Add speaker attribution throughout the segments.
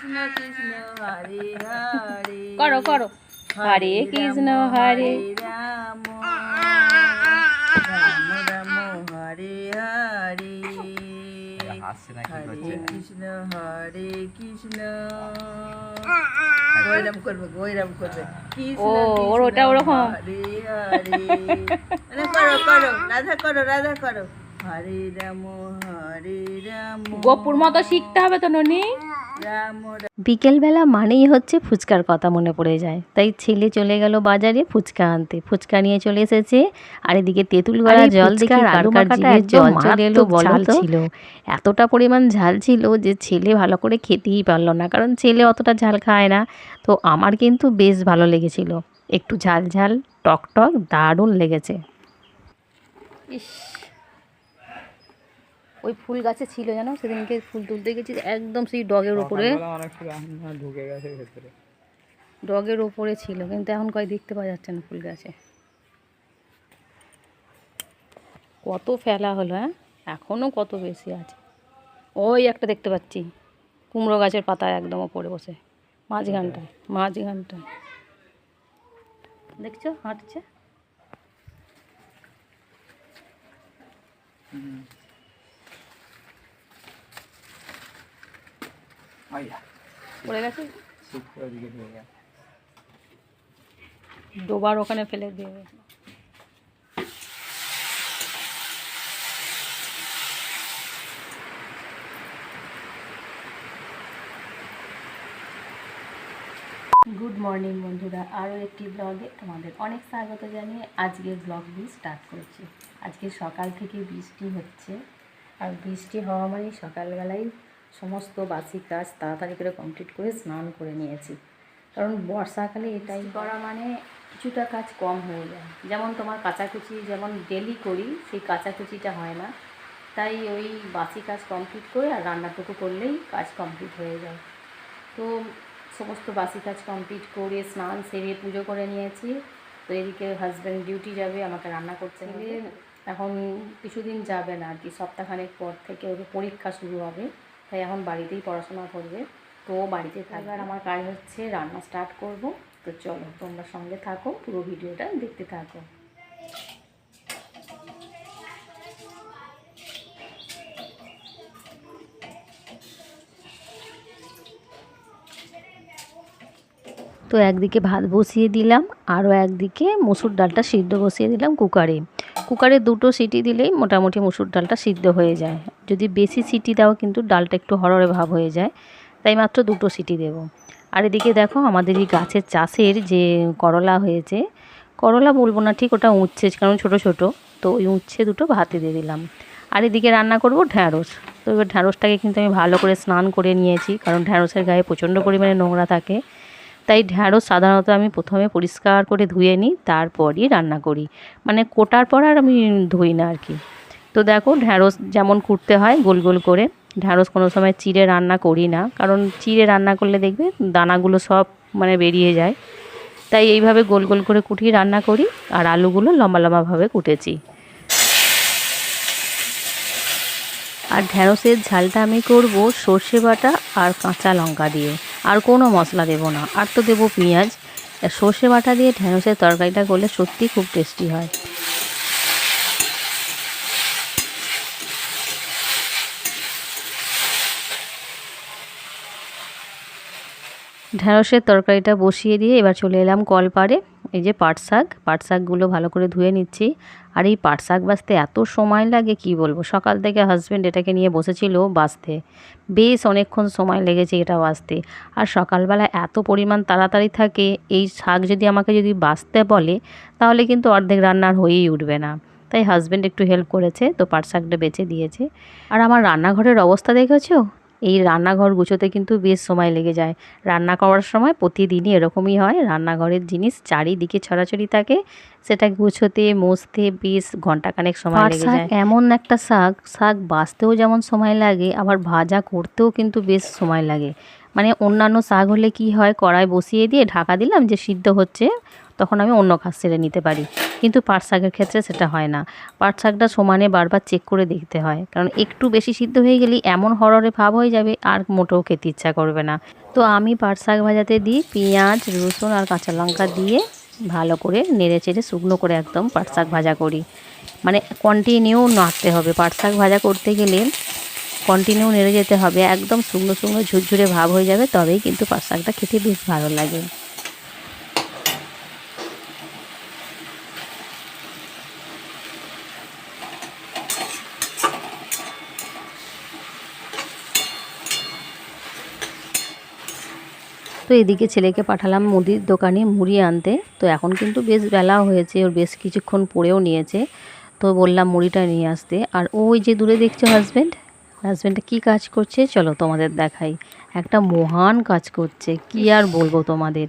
Speaker 1: কৃষ্ণ কৃষ্ণ হরে হরে।
Speaker 2: করো করো। হরে কৃষ্ণ হরে।
Speaker 1: রাম। রাম রাম হরে হরে। হরে কৃষ্ণ হরে কৃষ্ণ। গৈরাম করবে গৈরাম করবে। কৃষ্ণ
Speaker 2: ও, ওর ওটা ওরকম।
Speaker 1: হরে হরে। করো করো রাধা করো রাধা করো। হরে রাম হরে রাম।
Speaker 2: গোপুর মতো শিখতে হবে তো ননি।
Speaker 3: বিকেলবেলা মানেই হচ্ছে ফুচকার কথা মনে পড়ে যায়। তাই ছেলে চলে গেল বাজারে ফুচকা আনতে। ফুচকা নিয়ে চলে এসেছে। আর এদিকে তেঁতুল গড়া জল দেখে জল চলে এলো
Speaker 2: ছিল।
Speaker 3: এতটা পরিমাণ ঝাল ছিল যে ছেলে ভালো করে খেতেই পারল না। কারণ ছেলে অতটা ঝাল খায় না। তো আমার কিন্তু বেশ ভালো লেগেছিল। একটু ঝাল ঝাল টক টক দারুণ লেগেছে।
Speaker 2: ইস। ওই ফুল গাছে ছিল জানো? সেদিনকে ফুল তুলতে গেছি একদম সেই ডগের উপরে।
Speaker 4: ঢুকে গেছে ভেতরে।
Speaker 2: ডগের ওপরে ছিল কিন্তু এখন কয় দেখতে পাওয়া যাচ্ছে না ফুল গাছে। কত ফেলা হলো হ্যাঁ? এখনও কত বেশি আছে। ওই একটা দেখতে পাচ্ছি কুমড়ো গাছের পাতা একদম ওপরে বসে। মাঝখানটায় মাঝখানটায়। দেখছ হাঁটছে?
Speaker 4: আইয়া
Speaker 2: পড়ে গেছে?
Speaker 4: গেছে।
Speaker 2: ডোবার ওখানে ফেলে দিয়ে গুড মর্নিং বন্ধুরা। আরও একটি ব্লগে তোমাদের অনেক স্বাগত জানিয়ে আজকের ব্লগটি স্টার্ট করছি। আজকে সকাল থেকে বৃষ্টি হচ্ছে। আর বৃষ্টি হওয়া মানে সকালবেলায় সমস্ত বাসি কাজ তাড়াতাড়ি করে কমপ্লিট করে স্নান করে নিয়েছি। কারণ বর্ষাকালে এটাই করা মানে কিছুটা কাজ কম হয়ে যায়। যেমন তোমার কাচাকুচি যেমন ডেলি করি সেই কাচাকুচিটা হয় না। তাই ওই বাসি কাজ কমপ্লিট করে আর রান্নাটুকু করলেই কাজ কমপ্লিট হয়ে যায়। তো সমস্ত বাসি কাজ কমপ্লিট করে স্নান সেরে পুজো করে নিয়েছি। তো এদিকে হাজব্যান্ড ডিউটি যাবে আমাকে রান্না করতে হবে। এখন কিছুদিন যাবে না আর কি সপ্তাহখানেক পর থেকে ওর পরীক্ষা শুরু হবে। তাই এখন বাড়িতেই পড়াশোনা করবে। তো বাড়িতে থাকবে আর আমার কাজ হচ্ছে রান্না স্টার্ট করব। তো চলো, তোমরা সঙ্গে থাকো, পুরো ভিডিওটা দেখতে থাকো।
Speaker 3: তো একদিকে ভাত বসিয়ে দিলাম, আরও একদিকে মুসুর ডালটা সিদ্ধ বসিয়ে দিলাম কুকারে। কুকারে দুটো সিটি দিলেই মোটামুটি মুসুর ডালটা সিদ্ধ হয়ে যায়। যদি বেশি সিটি দাও কিন্তু ডালটা একটু হরহরে ভাব হয়ে যায়। তাই মাত্র দুটো সিটি দেব। আর এদিকে দেখো আমাদের এই গাছের চাষের যে করলা হয়েছে, করলা বলব না, ঠিক ওটা উচ্ছে, কারণ ছোট ছোট, তো ওই উচ্ছে দুটো ভাতে দিয়ে দিলাম। আর এদিকে রান্না করব ঢ্যাঁড়স। তো এবার ঢ্যাঁড়সটাকে কিন্তু আমি ভালো করে স্নান করে নিয়েছি, কারণ ঢ্যাঁড়সের গায়ে প্রচণ্ড পরিমাণে নোংরা থাকে। তাই ঢ্যাঁড়স সাধারণত আমি প্রথমে পরিষ্কার করে ধুয়ে নিই, তারপরই রান্না করি। মানে কোটার পর আর আমি ধুই না আর কি তো দেখো ঢ্যাঁড়স যেমন কুটতে হয় গোল গোল করে। ঢ্যাঁড়স কোনো সময় চিড়ে রান্না করি না, কারণ চিড়ে রান্না করলে দেখবে দানাগুলো সব মানে বেরিয়ে যায়। তাই এইভাবে গোল গোল করে কুটিয়ে রান্না করি, আর আলুগুলো লম্বা লম্বাভাবে কুটেছি। আর ঢ্যাঁড়সের ঝালটা আমি করব সর্ষে বাটা আর কাঁচা লঙ্কা দিয়ে। আর কোনো মশলা দেবো না। আর তো দেবো পেঁয়াজ। সর্ষে বাটা দিয়ে ঢ্যাঁড়সের তরকারিটা করলে সত্যি খুব টেস্টি হয়। ঢ্যাঁড়সের তরকারিটা বসিয়ে দিয়ে এবার চলে এলাম কলপাড়ে। এই যে পাট শাক, পাট শাকগুলো ভালো করে ধুয়ে নিচ্ছি। আর এই পাট শাক বাছতে এত সময় লাগে, কি বলব? সকাল থেকে হাজব্যান্ড এটাকে নিয়ে বসেছিল বাছতে বেশ অনেকক্ষণ সময় লেগেছে এটা বাছতে আর সকালবেলা এত পরিমাণ তাড়াতাড়ি থাকে, এই শাক যদি আমাকে যদি বাছতে বলে, তাহলে কিন্তু অর্ধেক রান্নার হয়েই উঠবে না। তাই হাজব্যান্ড একটু হেল্প করেছে, তো পাট শাকটা বেছে দিয়েছে। আর আমার রান্নাঘরের অবস্থা দেখেছ? এই রান্নাঘর গুছোতে কিন্তু বেশ সময় লেগে যায়। রান্না করার সময় প্রতিদিনই এরকমই হয়। রান্নাঘরের জিনিস চারিদিকে ছড়াছড়ি থাকে। সেটা গুছোতে মুছতে বেশ ঘন্টাখানেক সময় লেগে যায়। এমন একটা শাক শাক বাছতেও যেমন সময় লাগে আবার ভাজা করতেও কিন্তু বেশ সময় লাগে। মানে অন্যান্য শাক হলে কি হয় কড়াই বসিয়ে দিয়ে ঢাকা দিলাম যে সিদ্ধ হচ্ছে। তখন আমি অন্য কাজ সেরে নিতে পারি। কিন্তু পাট শাকের ক্ষেত্রে সেটা হয় না। পাট শাকটা সমানে বারবার চেক করে দেখতে হয়। কারণ একটু বেশি সিদ্ধ হয়ে গেলে এমন হররে ভাব হয়ে যাবে, আর মোটেও খেতে ইচ্ছা করবে না। তো আমি পাট শাক ভাজাতে দিই পেঁয়াজ, রসুন আর কাঁচা লঙ্কা দিয়ে ভালো করে নেড়ে চেড়ে শুকনো করে একদম পাট শাক ভাজা করি। মানে কন্টিনিউ নাড়তে হবে। পাট শাক ভাজা করতে গেলে কন্টিনিউ নেড়ে যেতে হবে। একদম শুকনো শুকনো ঝুরঝুরে ভাব হয়ে যাবে, তবেই কিন্তু পাট শাকটা খেতে বেশ ভালো লাগে। তো এদিকে ছেলেকে পাঠালাম মুদির দোকানে মুড়ি আনতে। তো এখন কিন্তু বেশ বেলা হয়েছে ওর বেশ কিছুক্ষণ পরেও নিয়েছে। তো বললাম মুড়িটা নিয়ে আসতে। আর ওই যে দূরে দেখছ হাজব্যান্ড হাজব্যান্ডটা কী কাজ করছে? চলো তোমাদের দেখাই। একটা মহান কাজ করছে। কি আর বলব তোমাদের?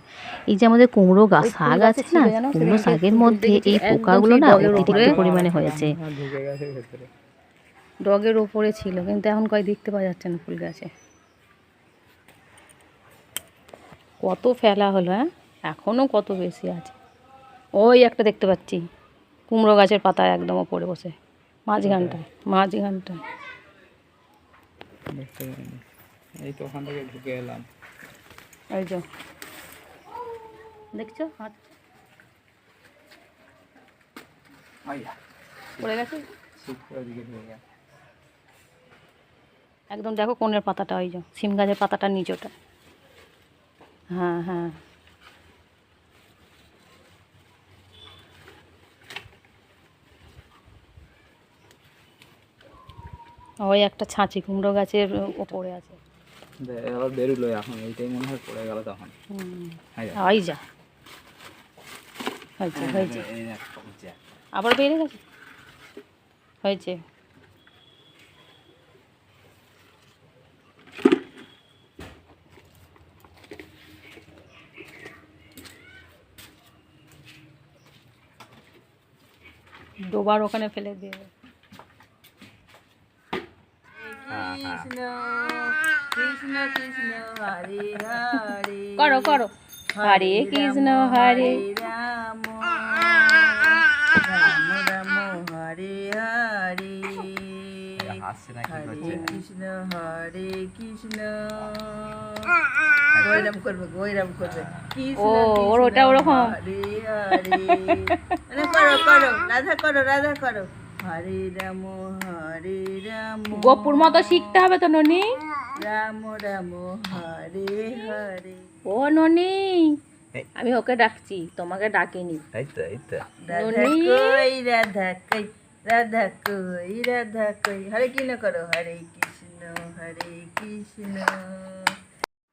Speaker 3: এই যে আমাদের কুমড়ো গাছ শাক আছে না? কুমড়ো শাকের মধ্যে এই পোকাগুলো না অতিরিক্ত পরিমাণে হয়েছে।
Speaker 2: ডগের ওপরে ছিল কিন্তু এখন কয় দেখতে পাওয়া যাচ্ছে না ফুল গাছে। কত ফেলা হলো হ্যাঁ? এখনও কত বেশি আছে। ওই একটা দেখতে পাচ্ছি কুমড়ো গাছের পাতা একদম ওপরে বসে। মাঝখানটায় মাঝখানটায়।
Speaker 4: এই তো ওখান থেকে ঢুকে এলাম।
Speaker 2: ওই যে। দেখছ? হাত? পড়ে গেছে? একদম দেখো কোনের পাতাটা ওই যে সিম গাছের পাতাটা নিচোটা হ্যাঁ হ্যাঁ। ওই একটা ছাঁচি কুমড়ো গাছের ওপরে আছে।
Speaker 4: দে- এবার এখন এইটাই মনে হয় পড়ে গেল তখন।
Speaker 2: ওই যা। হয়েছে হয়েছে।
Speaker 4: এই দেখ, উঠছে।
Speaker 2: আবার বেড়ে গেছে? হয়েছে। ডোবার ওখানে ফেলে দিয়ে
Speaker 1: কৃষ্ণ কৃষ্ণ কৃষ্ণ হরে হরে
Speaker 2: করো করো। হরে কৃষ্ণ হরে
Speaker 1: রাম। রাম রাম হরে হরে হরে কৃষ্ণ হরে কৃষ্ণ। গৈরাম করবে গৈরাম করবে।
Speaker 2: ও, ওর ওটা ওরকম।
Speaker 1: হরে হরে করো করো রাধা করো রাধা করো। হরে রাম হরে রাম।
Speaker 2: গোপুর মতো শিখতে হবে তো ননি।
Speaker 1: রাম রাম হরে হরে।
Speaker 2: ও ননি আমি ওকে ডাকছি তোমাকে ডাকিনি।
Speaker 1: রাধা কই রাধা কই রাধা কই রাধা কই। হরে কি না করো হরে কৃষ্ণ হরে কৃষ্ণ।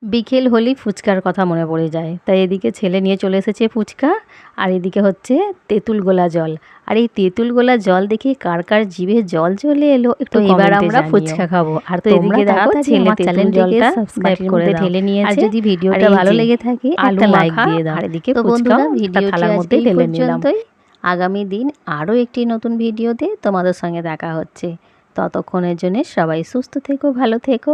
Speaker 3: বিকেল হলেই ফুচকার কথা মনে পড়ে যায়। তাই এদিকে ছেলে নিয়ে চলে এসেছে ফুচকা আর এদিকে হচ্ছে তেঁতুল গোলা জল। আর এই তেঁতুল গোলা জল দেখে কার কার জিভে জল চলে এলো একটু এবার আমরা ফুচকা খাব। আর তো এদিকে দেখো ছেলে তেঁতুল জলটা সাবস্ক্রাইব করে ঢেলে নিয়েছে। আর যদি ভিডিওটা ভালো লেগে থাকে একটা লাইক দিয়ে দাও। আর এদিকে ফুচকা ভিডিও থালার মধ্যে ঢেলে নিলাম। আগামী দিন আরও একটি নতুন ভিডিওতে তোমাদের সঙ্গে দেখা হচ্ছে। ততক্ষণের জন্য সবাই সুস্থ থেকো ভালো থেকো।